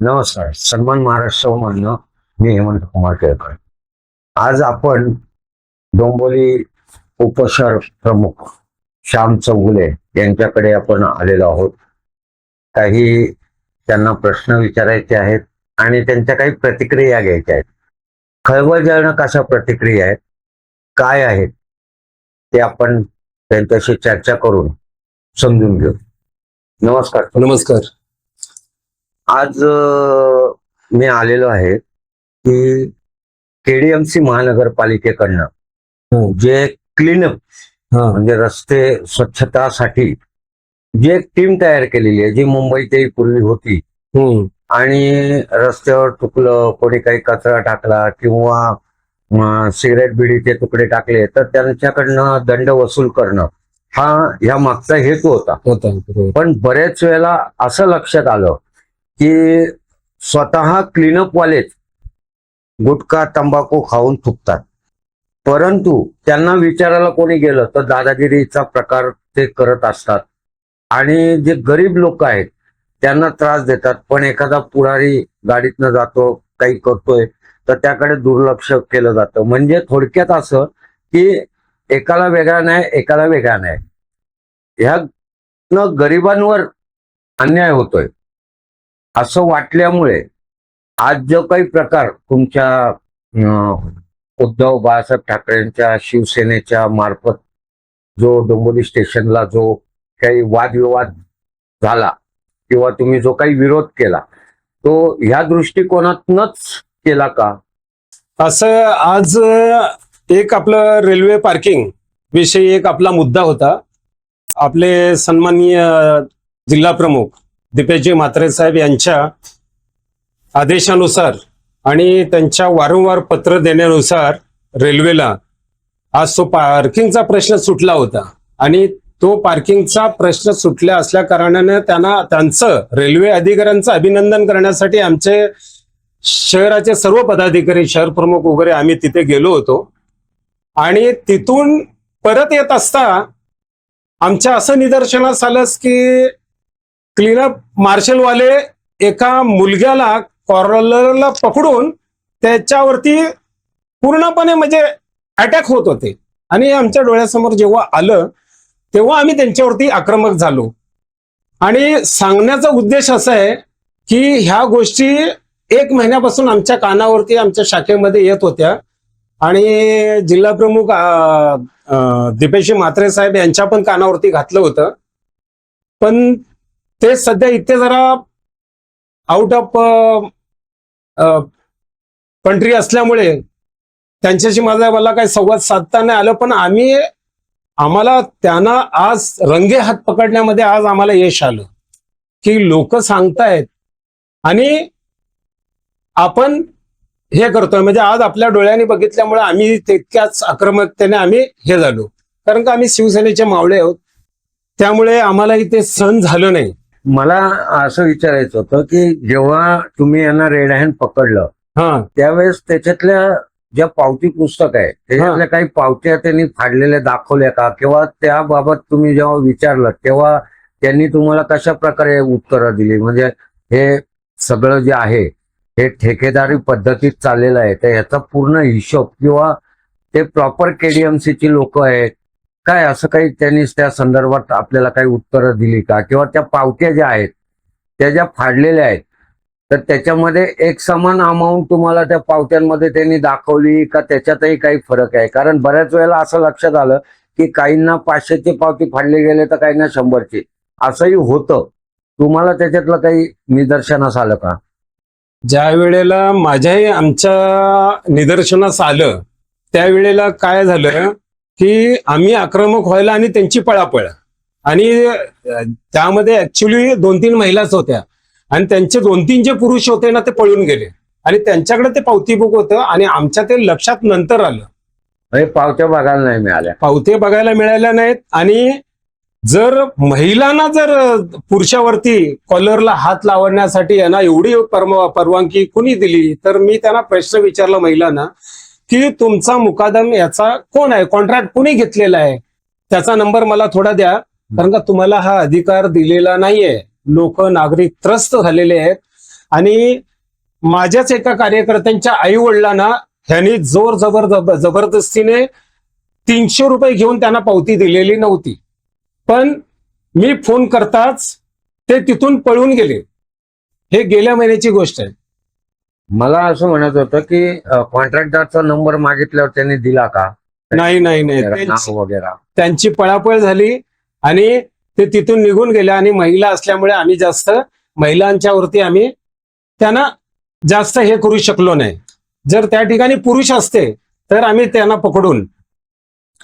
नमस्कार. सन्मान महाराष्ट्र म्हणणं मी हेमंत कुमार केळकर. आज आपण डोंबोली उपशहर प्रमुख श्याम चौगुले यांच्याकडे आपण आलेलो आहोत. काही त्यांना प्रश्न विचारायचे आहेत आणि त्यांच्या काही प्रतिक्रिया घ्यायच्या आहेत. खळबळजनक अशा प्रतिक्रिया आहेत? काय आहेत? ते आपण त्यांच्याशी चर्चा करून समजून घेऊ. नमस्कार. नमस्कार. आज मी आलेलो आहे की केडीएमसी महानगरपालिकेकडनं हो. जे क्लीनअप हा. म्हणजे रस्ते स्वच्छतासाठी जी एक टीम तयार केलेली आहे जी मुंबईतही पूर्वी होती हम्म आणि रस्त्यावर चुकलं कोणी काही कचरा टाकला किंवा सिगरेट बिडीचे तुकडे टाकले तर त्यांच्याकडनं दंड वसूल करणं हा ह्या मागचा हेतू होता. पण बरेच वेळेला असं लक्षात आलं की स्वतः क्लीनअप वालेच गुटखा तंबाखू खाऊन थुकतात. परंतु त्यांना विचारायला कोणी गेलं तर दादागिरीचा प्रकार ते करत असतात. आणि जे गरीब लोक आहेत त्यांना त्रास देतात. पण एखादा पुढारी गाडीतनं जातो काही करतोय तर त्याकडे दुर्लक्ष केलं जातं. म्हणजे थोडक्यात असं की एकाला वेगळा नाही एकाला वेगळा नाही ह्या न गरिबांवर अन्याय होतोय. असं वाटल्यामुळे आज जो काही प्रकार तुमच्या उद्धव बाळासाहेब ठाकरेंच्या शिवसेनेच्या मार्फत जो डोंबिवली स्टेशनला जो काही वादविवाद झाला किंवा तुम्ही जो काही विरोध केला तो ह्या दृष्टिकोनातूनच केला का? असं आज एक आपलं रेल्वे पार्किंग विषयी एक आपला मुद्दा होता. आपले सन्माननीय जिल्हा प्रमुख दीपेशजी म्हात्रे साहेब यांच्या आदेशानुसार आणि त्यांच्या वारंवार पत्र देण्यानुसार रेल्वेला आज तो पार्किंगचा प्रश्न सुटला होता. आणि तो पार्किंगचा प्रश्न सुटल्या असल्या कारणाने त्यांना त्यांचं रेल्वे अधिकाऱ्यांचं अभिनंदन करण्यासाठी आमचे शहराचे सर्व पदाधिकारी शहर प्रमुख वगैरे आम्ही तिथे गेलो होतो. आणि तिथून परत येत असता आमच्या असं निदर्शनास आलंच की क्लीनअप मार्शलवाले एका मुलग्याला कॉर्नरला पकडून त्याच्यावरती पूर्णपणे म्हणजे अटॅक होत होते. आणि आमच्या डोळ्यासमोर जेव्हा आलं तेव्हा आम्ही त्यांच्यावरती आक्रमक झालो. आणि सांगण्याचा उद्देश असा आहे की ह्या गोष्टी एक महिन्यापासून आमच्या कानावरती आमच्या शाखेमध्ये येत होत्या. आणि जिल्हा प्रमुख दिपेशी दीपेशी म्हात्रे साहेब यांच्या पण कानावरती घातलं होतं. पण ते सध्या इथे जरा आउट ऑफ कंट्री असल्यामुळे त्यांच्याशी माझा मला काही संवाद साधता नाही आलं. पण आम्ही आम्हाला त्यांना आज रंगे हात पकडण्यामध्ये आज आम्हाला यश आलं. की लोक सांगतायत. आणि आपण हे करतोय. म्हणजे आज आपल्या डोळ्यांनी बघितल्यामुळे आम्ही तितक्याच आक्रमकतेने आम्ही हे झालो. कारण का आम्ही शिवसेनेचे मावळे आहोत. त्यामुळे आम्हालाही ते सहन झालं नाही. मला असं विचारायचं होतं की जेव्हा तुम्ही यांना रेड हँड पकडलं हा. त्यावेळेस त्याच्यातल्या ज्या पावती पुस्तक आहे त्याच्यातल्या काही पावत्या त्यांनी फाडलेल्या दाखवल्या का? किंवा त्याबाबत तुम्ही जेव्हा विचारलं तेव्हा त्यांनी तुम्हाला कशा प्रकारे उत्तरं दिली? म्हणजे हे सगळं जे आहे हे ठेकेदारी पद्धतीत चाललेलं आहे. तर ह्याचा पूर्ण हिशोब किंवा ते प्रॉपर केडीएमसीची लोक आहेत. काय असं काही त्यांनी त्या संदर्भात आपल्याला काही उत्तरं दिली का? किंवा त्या पावत्या ज्या आहेत त्या ज्या फाडलेल्या आहेत तर त्याच्यामध्ये एक समान अमाऊंट तुम्हाला त्या पावत्यांमध्ये त्यांनी दाखवली का त्याच्यातही काही फरक आहे? कारण बऱ्याच वेळेला असं लक्षात आलं की काहींना पाचशेची पावती फाडली गेले तर काहींना शंभरची. असंही होतं. तुम्हाला त्याच्यातलं काही निदर्शनास आलं का? ज्या वेळेला माझ्याही आमच्या निदर्शनास आलं त्यावेळेला काय झालं की आम्ही आक्रमक व्हायला आणि त्यांची पळापळ. आणि त्यामध्ये ऍक्च्युली दोन तीन महिलाच होत्या. आणि त्यांचे दोन तीन जे पुरुष होते ना ते पळून गेले. आणि त्यांच्याकडे ते पावती बुक होतं आणि आमच्या ते लक्षात नंतर आलं. म्हणजे पावत्या बघायला नाही मिळाल्या. पावते बघायला मिळाल्या नाहीत आणि जर महिलांना जर पुरुषावरती कॉलरला हात लावण्यासाठी यांना एवढी परम- परवानगी कुणी दिली? तर मी त्यांना प्रश्न विचारला महिलांना की तुमचा मुकादम याचा कोण आहे? कॉन्ट्रॅक्ट कुणी घेतलेला आहे? त्याचा नंबर मला थोडा द्या. कारण का तुम्हाला हा अधिकार दिलेला नाहीये. लोक नागरिक त्रस्त झालेले आहेत. आणि माझ्याच एका कार्यकर्त्यांच्या आई वडिलांना ह्यांनी जोर जबर जबरदस्तीने तीनशे रुपये घेऊन त्यांना पावती दिलेली नव्हती. पण मी फोन करताच ते तिथून पळून गेले. हे गेल्या महिन्याची गोष्ट आहे. मला असं म्हणत होतं की कॉन्ट्रॅक्टरचा नंबर मागितल्यावर त्यांनी दिला का? नाही नाही नाही. वगैरे. त्यांची पळापळ झाली आणि ते तिथून निघून गेले आणि महिला असल्यामुळे आम्ही जास्त महिलांच्या वरती आम्ही त्यांना जास्त हे करू शकलो नाही. जर त्या ठिकाणी पुरुष असते तर आम्ही त्यांना पकडून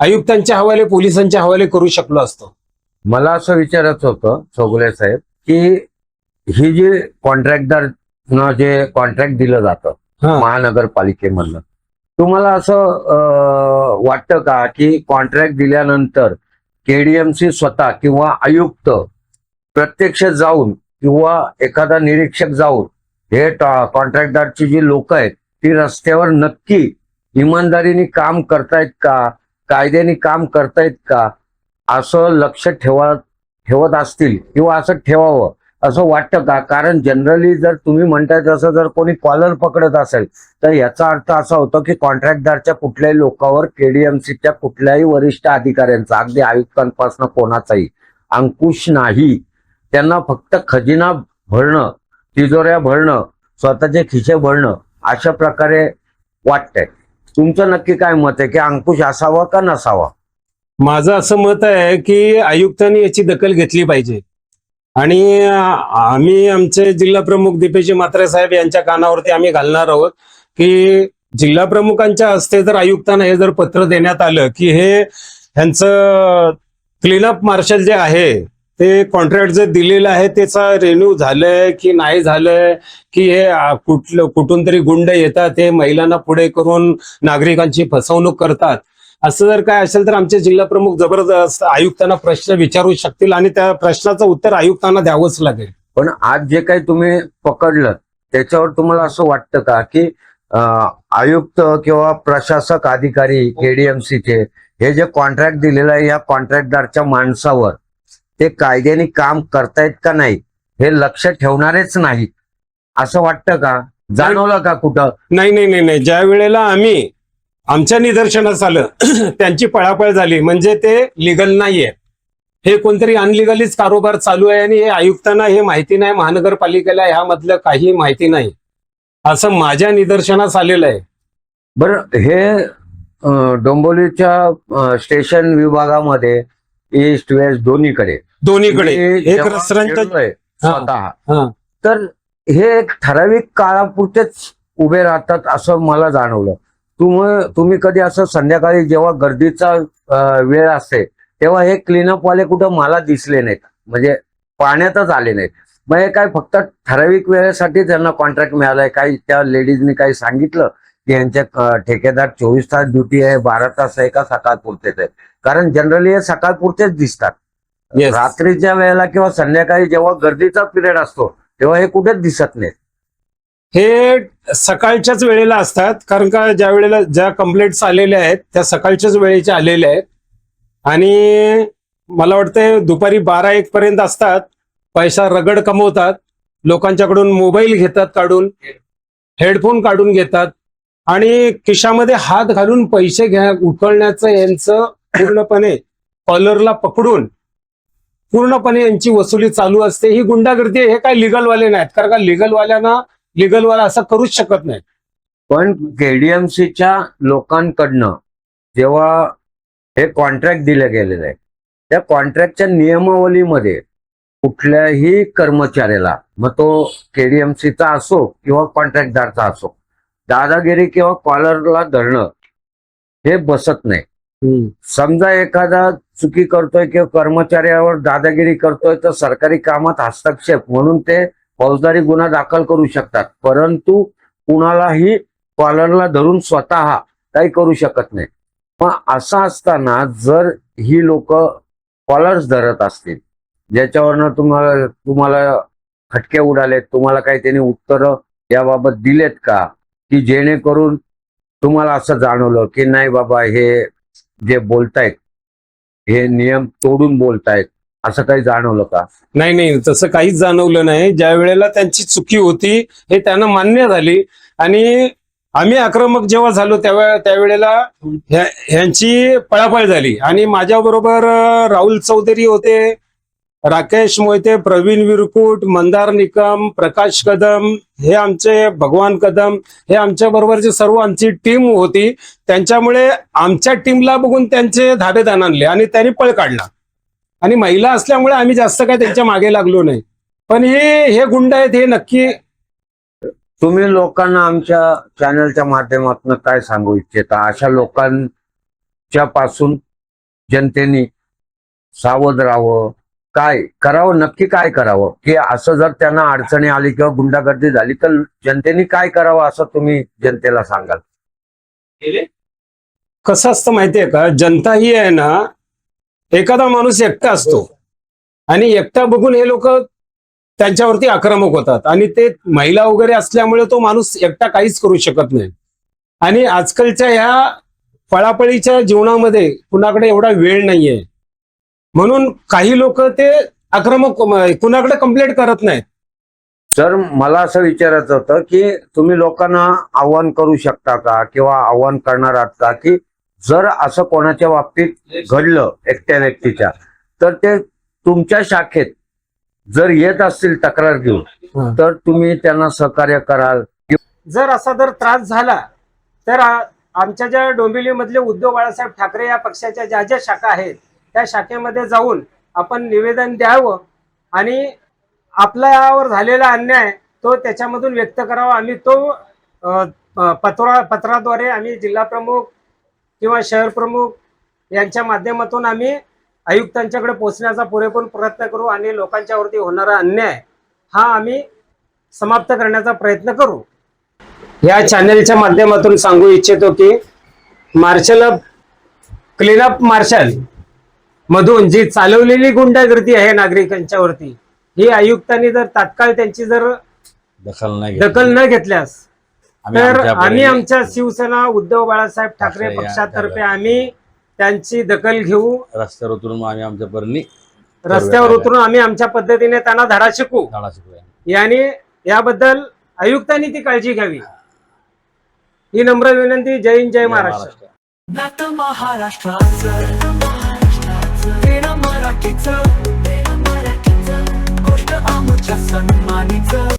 आयुक्तांच्या हवाले पोलिसांच्या हवाले करू शकलो असतो. मला असं विचारायचं होतं चौगुले साहेब की ही जी कॉन्ट्रॅक्टर जे कॉन्ट्रॅक्ट दिलं जातं. महानगरपालिकेमधनं तुम्हाला असं वाटतं का की कॉन्ट्रॅक्ट दिल्यानंतर केडीएमसी स्वतः किंवा आयुक्त प्रत्यक्ष जाऊन किंवा एखादा निरीक्षक जाऊन हे कॉन्ट्रॅक्टरची जी लोक आहेत ती रस्त्यावर नक्की इमानदारीने काम करतायत का कायद्याने काम करतायत का असं लक्ष ठेवा ठेवत असतील किंवा असं ठेवावं असं वाटतं का? कारण जनरली जर तुम्ही म्हणताय तसं जर कोणी कॉलर पकडत असेल तर याचा अर्थ असा होतो की कॉन्ट्रॅक्टदारच्या कुठल्याही लोकांवर केडीएमसीच्या कुठल्याही वरिष्ठ अधिकाऱ्यांचा अगदी आयुक्तांपासून कोणाचाही अंकुश नाही. त्यांना फक्त खजिना भरणं तिजोऱ्या भरणं स्वतःचे खिसे भरणं अशा प्रकारे वाटतंय. तुमचं नक्की काय मत आहे? की अंकुश असावा का नसावा? माझं असं मत आहे की आयुक्तांनी याची दखल घेतली पाहिजे. आणि आम्ही आमचे जिल्हा प्रमुख दीपेशी मात्रे साहेब यांच्या कानावरती आम्ही घालणार आहोत की जिल्हा प्रमुखांच्या हस्ते जर आयुक्तांना हे जर पत्र देण्यात आलं की हे ह्यांचं क्लीनअप मार्शल जे आहे ते कॉन्ट्रॅक्ट जे दिलेलं आहे त्याचा रेन्यू झालंय की नाही झालंय की हे कुठलं कुठून तरी गुंड येतात हे महिलांना पुढे करून नागरिकांची फसवणूक करतात असं जर काय असेल तर आमचे जिल्हा प्रमुख जबरदस्त आयुक्तांना प्रश्न विचारू शकतील आणि त्या प्रश्नाचं उत्तर आयुक्तांना द्यावंच लागेल. पण आज जे काही तुम्ही पकडलं त्याच्यावर तुम्हाला असं वाटतं का की आयुक्त किंवा प्रशासक अधिकारी केडीएमसीचे हे जे कॉन्ट्रॅक्ट दिलेलं आहे या कॉन्ट्रॅक्टदारच्या माणसावर ते कायद्याने काम करतायत का नाही हे लक्ष ठेवणारेच नाहीत. असं वाटतं का? जाणवलं का कुठं? नाही नाही नाही नाही. ज्या वेळेला आम्ही आमच्या निदर्शनास आलं. त्यांची पळापळ झाली. म्हणजे ते लिगल नाहीये. हे कोणतरी अनलिगलीच कारोबार चालू आहे आणि हे आयुक्तांना हे माहिती नाही महानगरपालिकेला ह्यामधलं काही माहिती नाही. असं माझ्या निदर्शनास आलेलं आहे. बरं हे अं, स्टेशन विभागामध्ये ईस्ट वेस्ट दोन्हीकडे. दोन्हीकडे. एक स्वतः तर हे एक ठराविक काळापुरतेच उभे राहतात असं मला जाणवलं. तुम्ही तुम्ही कधी असं संध्याकाळी जेव्हा गर्दीचा वेळ असते तेव्हा हे क्लीनअप वाले कुठं मला दिसले नाहीत. म्हणजे पाण्यातच आले नाहीत. मग हे काय फक्त ठराविक वेळेसाठी त्यांना कॉन्ट्रॅक्ट मिळालाय. काही त्या लेडीजनी काही सांगितलं की यांच्या ठेकेदार चोवीस तास ड्युटी आहे बारा तास आहे का सकाळ पुरतेच आहे? कारण जनरली हे सकाळ पुरतेच दिसतात. Yes. रात्रीच्या वेळेला किंवा संध्याकाळी जेव्हा गर्दीचा पिरियड असतो तेव्हा हे कुठेच दिसत नाही हे सकाळच्याच वेळेला असतात कारण का ज्या वेळेला ज्या कंप्लेंट्स आलेल्या आहेत त्या सकाळच्याच वेळेच्या आलेल्या आहेत. आणि मला वाटतं दुपारी बारा एक पर्यंत असतात पैसा रगड कमवतात लोकांच्याकडून मोबाईल घेतात काढून हेडफोन काढून घेतात आणि खिशामध्ये हात घालून पैसे घ्या उकळण्याचं यांचं पूर्णपणे कॉलरला पकडून पूर्णपणे यांची वसुली चालू असते. ही गुंडागर्दी आहे हे काय लिगलवाले नाहीत कारण का लिगलवाल्यांना लिगलवाला असं करूच शकत नाही. पण केडीएमसीच्या लोकांकडनं जेव्हा हे कॉन्ट्रॅक्ट दिलं गेलेलं आहे त्या कॉन्ट्रॅक्टच्या नियमावलीमध्ये कुठल्याही कर्मचाऱ्याला मग तो केडीएमसीचा असो किंवा कॉन्ट्रॅक्टदारचा असो दादागिरी किंवा कॉलरला धरणं हे बसत नाही. समजा एखादा चुकी करतोय किंवा कर्मचाऱ्यावर दादागिरी करतोय तर सरकारी कामात हस्तक्षेप म्हणून ते फौजदारी गुन्हा दाखल करू शकतात परंतु कुणालाही कॉलरला धरून स्वतः काही करू शकत नाही. मग असं असताना जर ही लोक कॉलर्स धरत असतील ज्याच्यावरनं तुम्हाला तुम्हाला खटके उडालेत तुम्हाला काही त्यांनी उत्तरं याबाबत दिलेत का? की जेणेकरून तुम्हाला असं जाणवलं की नाही बाबा हे जे बोलतायत हे नियम तोडून बोलतायत असं काही जाणवलं का? नाही नाही तसं काहीच जाणवलं नाही. ज्या वेळेला त्यांची चुकी होती हे त्यांना मान्य झाली. आणि आम्ही आक्रमक जेव्हा झालो त्यावेळेला त्यावेळेला ह्या- ह्यांची पळापळ झाली. आणि माझ्याबरोबर अं, राहुल चौधरी होते राकेश मोहिते प्रवीण विरकुट मंदार निकम प्रकाश कदम हे आमचे भगवान कदम हे आमच्या बरोबरची सर्व आमची टीम होती त्यांच्यामुळे आमच्या टीमला बघून त्यांचे धाबेदान आणले आणि त्यांनी पळ काढला. आणि महिला असल्यामुळे आम्ही जास्त काय त्यांच्या मागे लागलो नाही. पण हे हे गुंड आहेत हे नक्की तुम्ही लोकांना आमच्या चॅनलच्या माध्यमातून काय सांगू इच्छिता? अशा लोकांच्या पासून जनतेने सावध राहावं. काय करावं? नक्की काय करावं? की असं जर त्यांना अडचणी आली किंवा गुंडागर्दी झाली तर जनतेने काय करावं असं तुम्ही जनतेला सांगाल? कसं असतं माहितीये का? जनता ही आहे ना एखादा माणूस एकटा असतो. आणि एकटा बघून हे लोक त्यांच्यावरती आक्रमक होतात. आणि ते महिला वगैरे असल्यामुळे तो माणूस एकटा काहीच करू शकत नाही. आणि आजकालच्या ह्या पळापळीच्या जीवनामध्ये कुणाकडे एवढा वेळ नाहीये. म्हणून काही लोक ते आक्रमक कुणाकडे कंप्लेंट करत नाहीत. तर मला असं विचारायचं होतं की तुम्ही लोकांना आव्हान करू शकता का? किंवा आव्हान करणार आहात का? की जर असं कोणाच्या बाबतीत घडलं एकट्या व्यक्तीच्या तर ते तुमच्या शाखेत जर येत असतील तक्रार घेऊन. तर तुम्ही त्यांना सहकार्य कराल जर असा जर त्रास झाला तर आमच्या ज्या डोंबिवलीमधले उद्धव बाळासाहेब ठाकरे या पक्षाच्या ज्या ज्या शाखा आहेत त्या शाखेमध्ये जाऊन आपण निवेदन द्यावं आणि आपल्यावर झालेला अन्याय तो त्याच्यामधून व्यक्त करावा आम्ही तो पत्रा पत्राद्वारे आम्ही जिल्हा प्रमुख किंवा शहर प्रमुख यांच्या माध्यमातून आम्ही आयुक्तांच्याकडे पोहोचण्याचा पुरेपूर प्रयत्न करू आणि लोकांच्यावरती होणारा अन्याय हा आम्ही समाप्त करण्याचा प्रयत्न करू. या चॅनेलच्या माध्यमातून सांगू इच्छितो की मार्शल क्लीनअप मार्शल मधून जी चालवलेली गुंडागर्दी आहे नागरिकांच्यावरती ही आयुक्तांनी जर तात्काळ त्यांची जर दखल न घेतल्यास तर आमच्या आम्ही आमच्या शिवसेना उद्धव बाळासाहेब ठाकरे पक्षातर्फे आम्ही त्यांची दखल घेऊ. रस्त्यावर उतरून आम्ही आमच्या परीने रस्त्यावर उतरून आम्ही आमच्या पद्धतीने त्यांना धडा शिकू. शाळा शिकूया. याने याबद्दल आयुक्तांनी ती काळजी घ्यावी. ही नम्र विनंती. जय हिंद जय महाराष्ट्र. नातं महाराष्ट्राचं मराठीचं गोष्ट आमच्या सन्मानीचं.